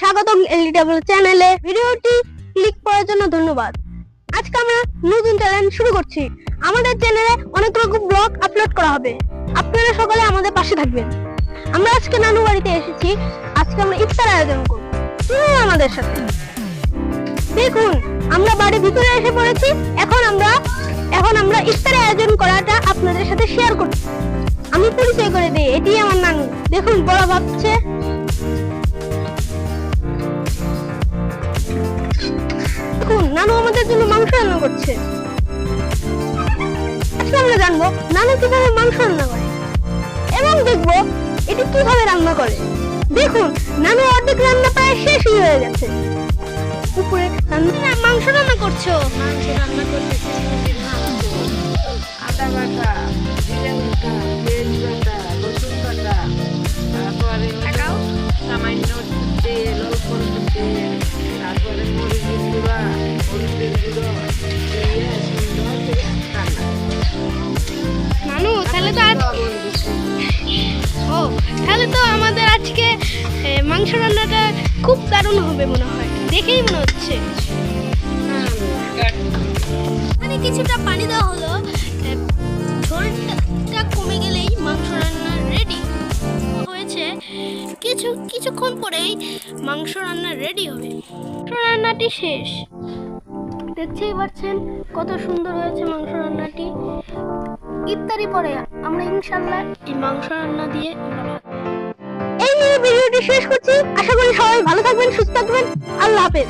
স্বাগতম এলিটেবল চ্যানেলে ভিডিওটি ক্লিক করার জন্য ধন্যবাদ। আজকে আমরা নতুন চ্যানেল শুরু করছি। আমাদের চ্যানেলে অনেক রকম ব্লগ আপলোড করা হবে। আপনারা সকালে আমাদের পাশে থাকবেন। আমরা আজকে নানু বাড়িতে এসেছি। আজকে আমরা ইফতার আয়োজন করব। চলুন আমাদের সাথে। দেখুন, আমরা বাড়ির ভিতরে এসে পড়েছি। এখন আমরা এখন আমরা ইফতারের আয়োজন করাটা আপনাদের সাথে শেয়ার করছি। আমি পরিচয় করে দিই, এটি আমার নানু। দেখুন, বড় ভাবছে। করছে। আমরা জানব নানু কীভাবে মাংস রান্না করে। এবং দেখব এটি কীভাবে রান্না করে। দেখুন, নানু অর্ধেক রান্না প্রায় শেষই হয়ে গেছে। উপরে মাংস রান্না করছ? মাংস রান্না তাহলে তো লবণ ও তাহলে তো আমাদের আজকে মাংস রান্নাটা খুব দারুণ হবে মনে হয়। দেখেই মনে হচ্ছে। মানে কিছুটা পানি দেওয়া হলো। ঝোলটা কমে গেলেই মাংস রান্না রেডি হয়েছে। কিছু কিছুক্ষণ পরেই মাংস রান্না রেডি হবে। মাংস রান্নাটি শেষ। দেখতেই পাচ্ছেন কত সুন্দর হয়েছে মাংস ইফতারি পরে আমরা ইনশাল্লাহ এই মাংস রান্না দিয়ে এই নিয়ে ভিডিওটি শেষ করছি। আশা করি সবাই ভালো থাকবেন সুস্থ থাকবেন। আল্লাহ হাফেজ।